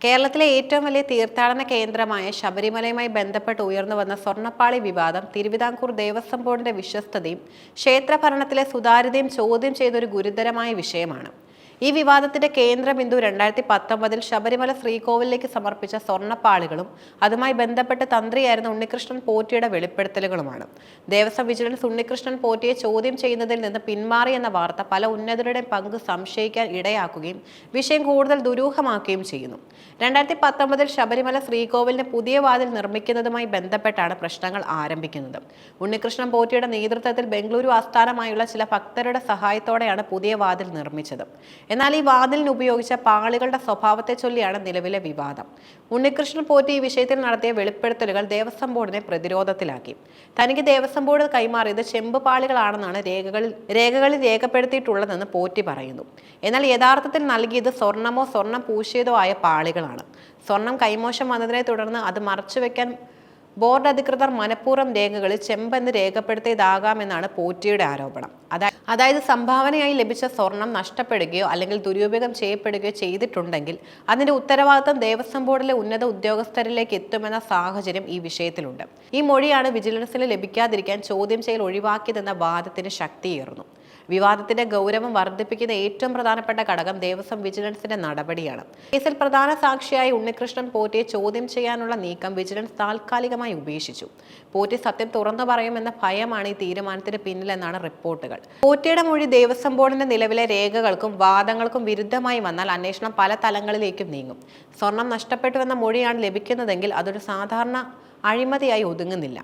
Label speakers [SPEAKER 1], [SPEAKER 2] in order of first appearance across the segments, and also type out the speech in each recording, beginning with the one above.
[SPEAKER 1] കേരളത്തിലെ ഏറ്റവും വലിയ തീർത്ഥാടന കേന്ദ്രമായ ശബരിമലയുമായി ബന്ധപ്പെട്ട് ഉയർന്നു വന്ന സ്വർണപ്പാളി വിവാദം തിരുവിതാംകൂർ ദേവസ്വം ബോർഡിന്റെ വിശ്വസ്തതയും ക്ഷേത്രഭരണത്തിലെ സുതാര്യതയും ചോദ്യം ചെയ്തൊരു ഗുരുതരമായ വിഷയമാണ്. ഈ വിവാദത്തിന്റെ കേന്ദ്രബിന്ദു രണ്ടായിരത്തി പത്തൊമ്പതിൽ ശബരിമല ശ്രീകോവിലേക്ക് സമർപ്പിച്ച സ്വർണപ്പാളികളും അതുമായി ബന്ധപ്പെട്ട് തന്ത്രിയായിരുന്ന ഉണ്ണികൃഷ്ണൻ പോറ്റിയുടെ വെളിപ്പെടുത്തലുകളുമാണ്. ദേവസ്വം വിജിലൻസ് ഉണ്ണികൃഷ്ണൻ പോറ്റിയെ ചോദ്യം ചെയ്യുന്നതിൽ നിന്ന് പിന്മാറിയെന്ന വാർത്ത പല ഉന്നതരുടെയും പങ്ക് സംശയിക്കാൻ ഇടയാക്കുകയും വിഷയം കൂടുതൽ ദുരൂഹമാക്കുകയും ചെയ്യുന്നു. രണ്ടായിരത്തി പത്തൊമ്പതിൽ ശബരിമല ശ്രീകോവിലിന് പുതിയ വാതിൽ നിർമ്മിക്കുന്നതുമായി ബന്ധപ്പെട്ടാണ് പ്രശ്നങ്ങൾ ആരംഭിക്കുന്നത്. ഉണ്ണികൃഷ്ണൻ പോറ്റിയുടെ നേതൃത്വത്തിൽ ബംഗളൂരു ആസ്ഥാനമായുള്ള ചില ഭക്തരുടെ സഹായത്തോടെയാണ് പുതിയ വാതിൽ നിർമ്മിച്ചത്. എന്നാൽ ഈ വാതിലിന് ഉപയോഗിച്ച പാളികളുടെ സ്വഭാവത്തെ ചൊല്ലിയാണ് നിലവിലെ വിവാദം. ഉണ്ണികൃഷ്ണൻ പോറ്റി ഈ വിഷയത്തിൽ നടത്തിയ വെളിപ്പെടുത്തലുകൾ ദേവസ്വം ബോർഡിനെ പ്രതിരോധത്തിലാക്കി. തനിക്ക് ദേവസ്വം ബോർഡ് കൈമാറിയത് ചെമ്പ് പാളികളാണെന്നാണ് രേഖകളിൽ രേഖകളിൽ രേഖപ്പെടുത്തിയിട്ടുള്ളതെന്ന് പോറ്റി പറയുന്നു. എന്നാൽ യഥാർത്ഥത്തിൽ നൽകിയത് സ്വർണമോ സ്വർണം പൂശിയതോ ആയ പാളികളാണ്. സ്വർണം കൈമോശം വന്നതിനെ തുടർന്ന് അത് മറച്ചുവെക്കാൻ ബോർഡ് അധികൃതർ മനഃപൂർവം രേഖകളിൽ ചെമ്പെന്ന് രേഖപ്പെടുത്തിയതാകാമെന്നാണ് പോറ്റിയുടെ ആരോപണം. അതാ- അതായത് സംഭാവനയായി ലഭിച്ച സ്വർണം നഷ്ടപ്പെടുകയോ അല്ലെങ്കിൽ ദുരുപയോഗം ചെയ്യപ്പെടുകയോ ചെയ്തിട്ടുണ്ടെങ്കിൽ അതിന്റെ ഉത്തരവാദിത്തം ദേവസ്വം ബോർഡിലെ ഉന്നത ഉദ്യോഗസ്ഥരിലേക്ക് എത്തുമെന്ന സാഹചര്യം ഈ വിഷയത്തിലുണ്ട്. ഈ മൊഴിയാണ് വിജിലൻസിന് ലഭിക്കാതിരിക്കാൻ ചോദ്യം ചെയ്യൽ ഒഴിവാക്കിയതെന്ന വാദത്തിന് ശക്തിയേറുന്നു. വിവാദത്തിന്റെ ഗൗരവം വർദ്ധിപ്പിക്കുന്ന ഏറ്റവും പ്രധാനപ്പെട്ട ഘടകം ദേവസ്വം വിജിലൻസിന്റെ നടപടിയാണ്. കേസിൽ പ്രധാന സാക്ഷിയായി ഉണ്ണികൃഷ്ണൻ പോറ്റിയെ ചോദ്യം ചെയ്യാനുള്ള നീക്കം വിജിലൻസ് താൽക്കാലികമായി ഉപേക്ഷിച്ചു. പോറ്റി സത്യം തുറന്നു പറയുമെന്ന ഭയമാണ് ഈ തീരുമാനത്തിന് പിന്നിലെന്നാണ് റിപ്പോർട്ടുകൾ. പോറ്റിയുടെ മൊഴി ദേവസ്വം ബോർഡിന്റെ നിലവിലെ രേഖകൾക്കും വാദങ്ങൾക്കും വിരുദ്ധമായി വന്നാൽ അന്വേഷണം പല തലങ്ങളിലേക്കും നീങ്ങും. സ്വർണം നഷ്ടപ്പെട്ടുവെന്ന മൊഴിയാണ് ലഭിക്കുന്നതെങ്കിൽ അതൊരു സാധാരണ അഴിമതിയായി ഒതുങ്ങുന്നില്ല.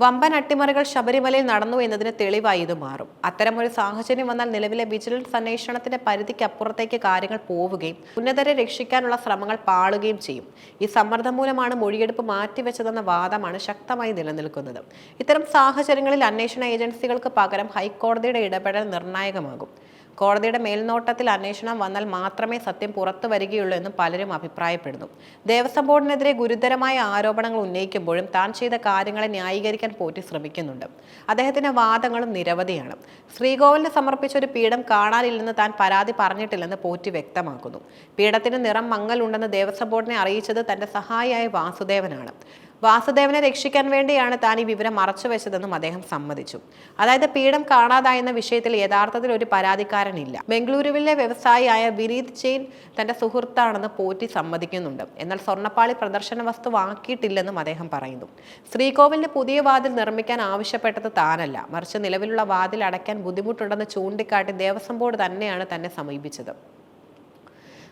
[SPEAKER 1] വമ്പൻ അട്ടിമറികൾ ശബരിമലയിൽ നടന്നു എന്നതിന് തെളിവായി ഇത് മാറും. അത്തരമൊരു സാഹചര്യം വന്നാൽ നിലവിലെ വിജിലൻസ് അന്വേഷണത്തിന്റെ പരിധിക്കപ്പുറത്തേക്ക് കാര്യങ്ങൾ പോവുകയും ഉന്നതരെ രക്ഷിക്കാനുള്ള ശ്രമങ്ങൾ പാളുകയും ചെയ്യും. ഈ സമ്മർദ്ദം മൂലമാണ് മൊഴിയെടുപ്പ് മാറ്റിവെച്ചതെന്ന വാദമാണ് ശക്തമായി നിലനിൽക്കുന്നത്. ഇത്തരം സാഹചര്യങ്ങളിൽ അന്വേഷണ ഏജൻസികൾക്ക് പകരം ഹൈക്കോടതിയുടെ ഇടപെടൽ നിർണായകമാകും. കോടതിയുടെ മേൽനോട്ടത്തിൽ അന്വേഷണം വന്നാൽ മാത്രമേ സത്യം പുറത്തു വരികയുള്ളൂ എന്നും പലരും അഭിപ്രായപ്പെടുന്നു. ദേവസ്വം ബോർഡിനെതിരെ ഗുരുതരമായ ആരോപണങ്ങൾ ഉന്നയിക്കുമ്പോഴും താൻ ചെയ്ത കാര്യങ്ങളെ ന്യായീകരിക്കാൻ പോറ്റി ശ്രമിക്കുന്നുണ്ട്. അദ്ദേഹത്തിന്റെ വാദങ്ങളും നിരവധിയാണ്. ശ്രീകോവിലിന് സമർപ്പിച്ച ഒരു പീഠം കാണാനില്ലെന്ന് താൻ പരാതി പറഞ്ഞിട്ടില്ലെന്ന് പോറ്റി വ്യക്തമാക്കുന്നു. പീഠത്തിന് നിറം മങ്ങലുണ്ടെന്ന് ദേവസ്വം ബോർഡിനെ അറിയിച്ചത് തന്റെ സഹായിയായ വാസുദേവനാണ്. വാസുദേവനെ രക്ഷിക്കാൻ വേണ്ടിയാണ് താൻ ഈ വിവരം മറച്ചുവെച്ചതെന്നും അദ്ദേഹം സമ്മതിച്ചു. അതായത് പീഠം കാണാതായെന്ന വിഷയത്തിൽ യഥാർത്ഥത്തിൽ ഒരു പരാതിക്കാരനില്ല. ബംഗളൂരുവിലെ വ്യവസായിയായ വിനീത് ജെയിൻ തന്റെ സുഹൃത്താണെന്ന് പോറ്റി സമ്മതിക്കുന്നുണ്ട്. എന്നാൽ സ്വർണപ്പാളി പ്രദർശന വസ്തു വസ്തുവാക്കിയിട്ടില്ലെന്നും അദ്ദേഹം പറയുന്നു. ശ്രീകോവിലിന് പുതിയ വാതിൽ നിർമ്മിക്കാൻ ആവശ്യപ്പെട്ടത് താനല്ല. മറിച്ച് നിലവിലുള്ള വാതിൽ അടയ്ക്കാൻ ബുദ്ധിമുട്ടുണ്ടെന്ന് ചൂണ്ടിക്കാട്ടി ദേവസ്വം ബോർഡ് തന്നെയാണ് തന്നെ സമീപിച്ചത്.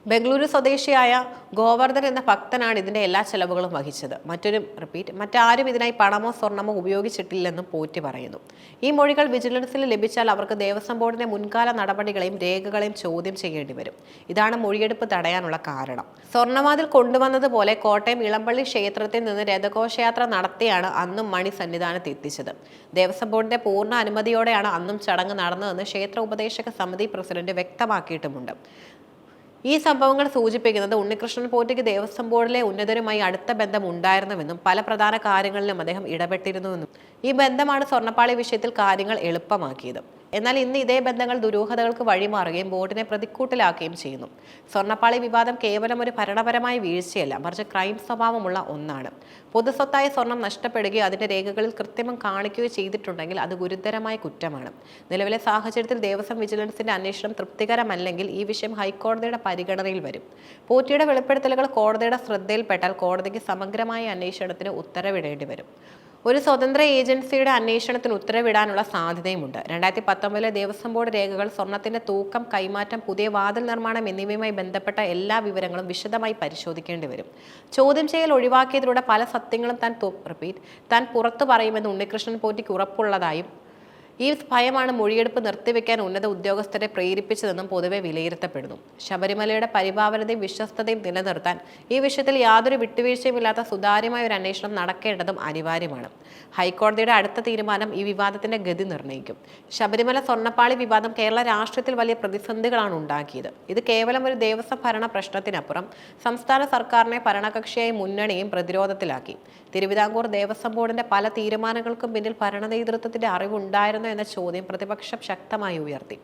[SPEAKER 1] ബംഗളൂരു സ്വദേശിയായ ഗോവർദ്ധൻ എന്ന ഭക്തനാണ് ഇതിന്റെ എല്ലാ ചെലവുകളും വഹിച്ചത്. മറ്റൊരു റിപ്പീറ്റ് മറ്റാരും ഇതിനായി പണമോ സ്വർണമോ ഉപയോഗിച്ചിട്ടില്ലെന്നും പോറ്റി പറയുന്നു. ഈ മൊഴികൾ വിജിലൻസിൽ ലഭിച്ചാൽ അവർക്ക് ദേവസ്വം ബോർഡിന്റെ മുൻകാല നടപടികളെയും രേഖകളെയും ചോദ്യം ചെയ്യേണ്ടി വരും. ഇതാണ് മൊഴിയെടുപ്പ് തടയാനുള്ള കാരണം. സ്വർണവാതിൽ കൊണ്ടുവന്നതുപോലെ കോട്ടയം ഇളമ്പള്ളി ക്ഷേത്രത്തിൽ നിന്ന് രഥഘോഷയാത്ര നടത്തിയാണ് അന്നും മണി സന്നിധാനത്ത് എത്തിച്ചത്. ദേവസ്വം ബോർഡിന്റെ പൂർണ അനുമതിയോടെയാണ് അന്നും ചടങ്ങ് നടന്നതെന്ന് ക്ഷേത്ര ഉപദേശക സമിതി പ്രസിഡന്റ് വ്യക്തമാക്കിയിട്ടുമുണ്ട്. ഈ സംഭവങ്ങൾ സൂചിപ്പിക്കുന്നത് ഉണ്ണികൃഷ്ണൻ പോറ്റിക്ക് ദേവസ്വം ബോർഡിലെ ഉന്നതരുമായി അടുത്ത ബന്ധം ഉണ്ടായിരുന്നുവെന്നും പല പ്രധാന കാര്യങ്ങളിലും അദ്ദേഹം ഇടപെട്ടിരുന്നുവെന്നും. ഈ ബന്ധമാണ് സ്വർണപ്പാളി വിഷയത്തിൽ കാര്യങ്ങൾ എളുപ്പമാക്കിയത്. എന്നാൽ ഇന്ന് ഇതേ ബന്ധങ്ങൾ ദുരൂഹതകൾക്ക് വഴിമാറുകയും ബോർഡിനെ പ്രതിക്കൂട്ടിലാക്കുകയും ചെയ്യുന്നു. സ്വർണപ്പാളി വിവാദം കേവലം ഒരു ഭരണപരമായ വീഴ്ചയല്ല മറിച്ച് ക്രൈം സ്വഭാവമുള്ള ഒന്നാണ്. പൊതുസ്വത്തായ സ്വർണം നഷ്ടപ്പെടുകയോ അതിന്റെ രേഖകളിൽ കൃത്രിമം കാണിക്കുകയോ ചെയ്തിട്ടുണ്ടെങ്കിൽ അത് ഗുരുതരമായ കുറ്റമാണ്. നിലവിലെ സാഹചര്യത്തിൽ ദേവസ്വം വിജിലൻസിന്റെ അന്വേഷണം തൃപ്തികരമല്ലെങ്കിൽ ഈ വിഷയം ഹൈക്കോടതിയുടെ പരിഗണനയിൽ വരും. പോറ്റിയുടെ വെളിപ്പെടുത്തലുകൾ കോടതിയുടെ ശ്രദ്ധയിൽപ്പെട്ടാൽ കോടതിക്ക് സമഗ്രമായ അന്വേഷണത്തിന് ഉത്തരവിടേണ്ടി വരും. ഒരു സ്വതന്ത്ര ഏജൻസിയുടെ അന്വേഷണത്തിന് ഉത്തരവിടാനുള്ള സാധ്യതയുമുണ്ട്. രണ്ടായിരത്തി പത്തൊമ്പതിലെ ദേവസ്വം ബോർഡ് രേഖകൾ സ്വർണത്തിന്റെ തൂക്കം കൈമാറ്റം പുതിയ വാതിൽ നിർമ്മാണം എന്നിവയുമായി ബന്ധപ്പെട്ട എല്ലാ വിവരങ്ങളും വിശദമായി പരിശോധിക്കേണ്ടി വരും. ചോദ്യം ചെയ്യൽ ഒഴിവാക്കിയതിലൂടെ പല സത്യങ്ങളും താൻ റിപ്പീറ്റ് താൻ പുറത്തു പറയുമെന്ന് ഉണ്ണികൃഷ്ണൻ പോറ്റിക്ക് ഉറപ്പുള്ളതായും ഈ ഭയമാണ് മൊഴിയെടുപ്പ് നിർത്തിവെക്കാൻ ഉന്നത ഉദ്യോഗസ്ഥരെ പ്രേരിപ്പിച്ചതെന്നും പൊതുവെ വിലയിരുത്തപ്പെടുന്നു. ശബരിമലയുടെ പരിപാവനതയും വിശ്വസ്തതയും നിലനിർത്താൻ ഈ വിഷയത്തിൽ യാതൊരു വിട്ടുവീഴ്ചയുമില്ലാത്ത സുതാര്യമായ ഒരു അന്വേഷണം നടക്കേണ്ടതും അനിവാര്യമാണ്. ഹൈക്കോടതിയുടെ അടുത്ത തീരുമാനം ഈ വിവാദത്തിന്റെ ഗതി നിർണയിക്കും. ശബരിമല സ്വർണപ്പാളി വിവാദം കേരള രാഷ്ട്രീയത്തിൽ വലിയ പ്രതിസന്ധികളാണ് ഉണ്ടാക്കിയത്. ഇത് കേവലം ഒരു ദേവസ്വം ഭരണ പ്രശ്നത്തിനപ്പുറം സംസ്ഥാന സർക്കാരിനെ ഭരണകക്ഷിയായി മുന്നണിയും പ്രതിരോധത്തിലാക്കി. തിരുവിതാംകൂർ ദേവസ്വം ബോർഡിന്റെ പല തീരുമാനങ്ങൾക്കും പിന്നിൽ ഭരണ നേതൃത്വത്തിന്റെ അറിവുണ്ടായിരുന്നു എന്ന ചോദ്യം പ്രതിപക്ഷം ശക്തമായി ഉയർത്തി.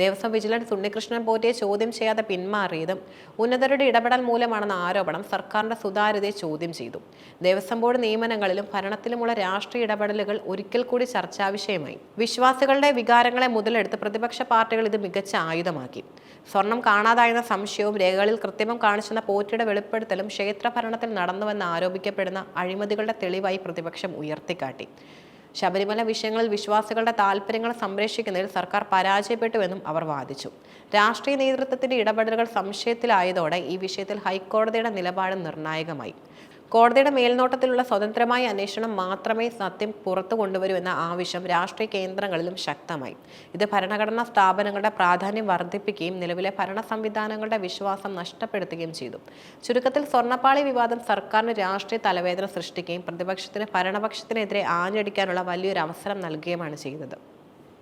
[SPEAKER 1] ദേവസ്വം വിജിലൻസ് ഉണ്ണികൃഷ്ണൻ പോറ്റിയെ ചോദ്യം ചെയ്യാതെ പിന്മാറിയതും ഉന്നതരുടെ ഇടപെടൽ മൂലമാണെന്ന ആരോപണം സർക്കാരിന്റെ സുതാര്യതയെ ചോദ്യം ചെയ്തു. ദേവസ്വം ബോർഡ് നിയമനങ്ങളിലും ഭരണത്തിലുമുള്ള രാഷ്ട്രീയ ഇടപെടലുകൾ ഒരിക്കൽ കൂടി ചർച്ചാ വിഷയമായി. വിശ്വാസികളുടെ വികാരങ്ങളെ മുതലെടുത്ത് പ്രതിപക്ഷ പാർട്ടികൾ ഇത് മികച്ച ആയുധമാക്കി. സ്വർണം കാണാതായെന്ന സംശയവും രേഖകളിൽ കൃത്രിമം കാണിച്ചെന്ന പോറ്റിയുടെ വെളിപ്പെടുത്തലും ക്ഷേത്രഭരണത്തിൽ നടന്നുവെന്ന് ആരോപിക്കപ്പെടുന്ന അഴിമതികളുടെ തെളിവായി പ്രതിപക്ഷം ഉയർത്തിക്കാട്ടി. ശബരിമല വിഷയങ്ങളിൽ വിശ്വാസികളുടെ താൽപ്പര്യങ്ങൾ സംരക്ഷിക്കുന്നതിൽ സർക്കാർ പരാജയപ്പെട്ടുവെന്നും അവർ വാദിച്ചു. രാഷ്ട്രീയ നേതൃത്വത്തിന്റെ ഇടപെടലുകൾ സംശയത്തിലായതോടെ ഈ വിഷയത്തിൽ ഹൈക്കോടതിയുടെ നിലപാട് നിർണായകമായി. കോടതിയുടെ മേൽനോട്ടത്തിലുള്ള സ്വതന്ത്രമായ അന്വേഷണം മാത്രമേ സത്യം പുറത്തു കൊണ്ടുവരൂ എന്ന ആവശ്യം രാഷ്ട്രീയ കേന്ദ്രങ്ങളിലും ശക്തമായി. ഇത് ഭരണഘടനാ സ്ഥാപനങ്ങളുടെ പ്രാധാന്യം വർദ്ധിപ്പിക്കുകയും നിലവിലെ ഭരണ സംവിധാനങ്ങളുടെ വിശ്വാസം നഷ്ടപ്പെടുത്തുകയും ചെയ്തു. ചുരുക്കത്തിൽ സ്വർണപ്പാളി വിവാദം സർക്കാരിന് രാഷ്ട്രീയ തലവേദന സൃഷ്ടിക്കുകയും പ്രതിപക്ഷത്തിന് ഭരണപക്ഷത്തിനെതിരെ ആഞ്ഞടിക്കാനുള്ള വലിയൊരു അവസരം നൽകുകയുമാണ് ചെയ്തത്